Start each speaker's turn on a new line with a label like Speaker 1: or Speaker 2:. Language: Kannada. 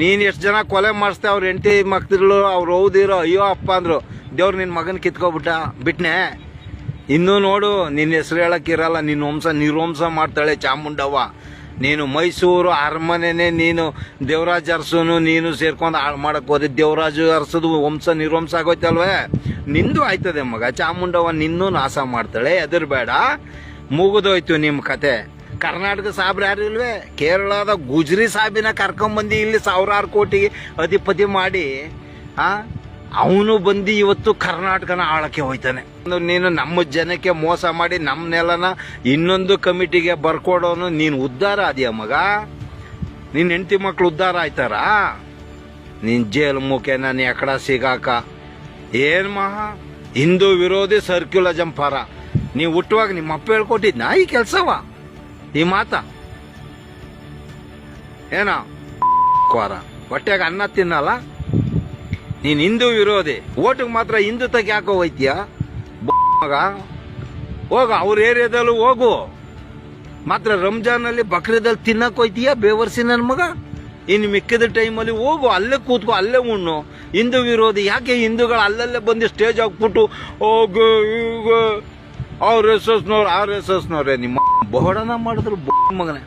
Speaker 1: ನೀನ್ ಎಷ್ಟು ಜನ ಕೊಲೆ ಮಾಡಿಸ್ದೆ ಅವ್ರ ಎಂಟಿ ಮಕ್ತಿಗಳು ಅವ್ರು ಹೌದಿರೋ ಅಯ್ಯೋ ಅಪ್ಪ ಅಂದ್ರು. ದೇವ್ರು ನಿನ್ ಮಗನ ಕಿತ್ಕೊಬಿಟ್ಟ, ಬಿಟ್ನೆ. ಇನ್ನೂ ನೋಡು ನಿನ್ನ ಹೆಸರು ಹೇಳೋಕ್ಕಿರಲ್ಲ ನಿನ್ನ ವಂಶ ನಿರ್ವಂಸ ಮಾಡ್ತಾಳೆ ಚಾಮುಂಡವ್ವ. ನೀನು ಮೈಸೂರು ಅರಮನೆನೇ ನೀನು ದೇವರಾಜ ಅರಸನು, ನೀನು ಸೇರ್ಕೊಂಡು ಹಾಳು ಮಾಡಕ್ ಹೋದೆ. ದೇವರಾಜು ಅರಸದು ವಂಶ ನಿರ್ವಂಸ ಆಗೋಯ್ತಲ್ವೇ? ನಿಂದು ಆಯ್ತದೆ ಮಗ. ಚಾಮುಂಡವ್ವ ನಿನ್ನೂ ನಾಶ ಮಾಡ್ತಾಳೆ. ಎದುರ್ಬೇಡ ಮುಗಿದೋಯ್ತು ನಿಮ್ಮ ಕತೆ. ಕರ್ನಾಟಕ ಸಾಬ್ರು ಯಾರು ಇಲ್ವೇ? ಕೇರಳದ ಗುಜ್ರಿ ಸಾಬಿನ ಕರ್ಕೊಂಬಂದು ಇಲ್ಲಿ ಸಾವಿರಾರು ಕೋಟಿಗೆ ಅಧಿಪತಿ ಮಾಡಿ, ಆ? ಅವನು ಬಂದು ಇವತ್ತು ಕರ್ನಾಟಕನ ಆಳಕ್ಕೆ ಹೋಯ್ತಾನೆ. ನೀನು ನಮ್ಮ ಜನಕ್ಕೆ ಮೋಸ ಮಾಡಿ ನಮ್ಮ ನೆಲನ ಇನ್ನೊಂದು ಕಮಿಟಿಗೆ ಬರ್ಕೊಡೋನು ನೀನು ಉದ್ಧಾರ ಆದ್ಯ ಮಗ? ನಿನ್ನ ಹೆಂಡತಿ ಮಕ್ಳು ಉದ್ಧಾರ ಆಯ್ತಾರಾ? ನಿನ್ನ ಜೇಲ್ ಮುಖೆ ನಾನು ಎಕಡ ಸಿಗಾಕ. ಏನ್ ಮಹಾ? ಹಿಂದೂ ವಿರೋಧಿ ಸರ್ಕ್ಯುಲಜಂ ಪರ. ನೀವು ಹುಟ್ಟುವಾಗ ನಿಮ್ಮ ಅಪ್ಪ ಹೇಳ್ಕೊಟ್ಟಿದ್ನಾ ಈ ಕೆಲ್ಸವ? ಈ ಮಾತ? ಏನ? ಕ್ವಾರ. ಹೊಟ್ಟೆಗೆ ಅನ್ನ ತಿನ್ನಲ್ಲ? ನೀನ್ ಹಿಂದೂ ವಿರೋಧಿ. ಓಟಿಗೆ ಮಾತ್ರ ಹಿಂದೂ ತಗ ಯಾಕೋ ಹೋಯ್ತೀಯ ಮಗ. ಹೋಗು, ಅವ್ರ ಏರಿಯಾದಲ್ಲೂ ಹೋಗು. ಮಾತ್ರ ರಂಜಾನಲ್ಲಿ ಬಕ್ರೀದಲ್ಲಿ ತಿನ್ನಕ್ ಹೋಯ್ತೀಯ ಬೇವರ್ಸಿ ನನ್ನ ಮಗ? ಇನ್ನು ಮಿಕ್ಕಿದ ಟೈಮಲ್ಲಿ ಹೋಗು, ಅಲ್ಲೇ ಕೂತ್ಕೋ, ಅಲ್ಲೇ ಉಣ್ಣು. ಹಿಂದೂ ವಿರೋಧಿ, ಯಾಕೆ ಹಿಂದೂಗಳು ಅಲ್ಲಲ್ಲೇ ಬಂದು ಸ್ಟೇಜ್ ಹಾಕ್ಬಿಟ್ಟು, ಹೋಗು ಈಗ ಅವ್ರ ಎಸ್ ಎಸ್ನವ್ರು ಅವ್ರ ಎಸ್ ಎಸ್ನವ್ರೆ ನಿಮ್ಮ ಬಹುಡನ ಮಾಡಿದ್ರು ಮಗನೇ.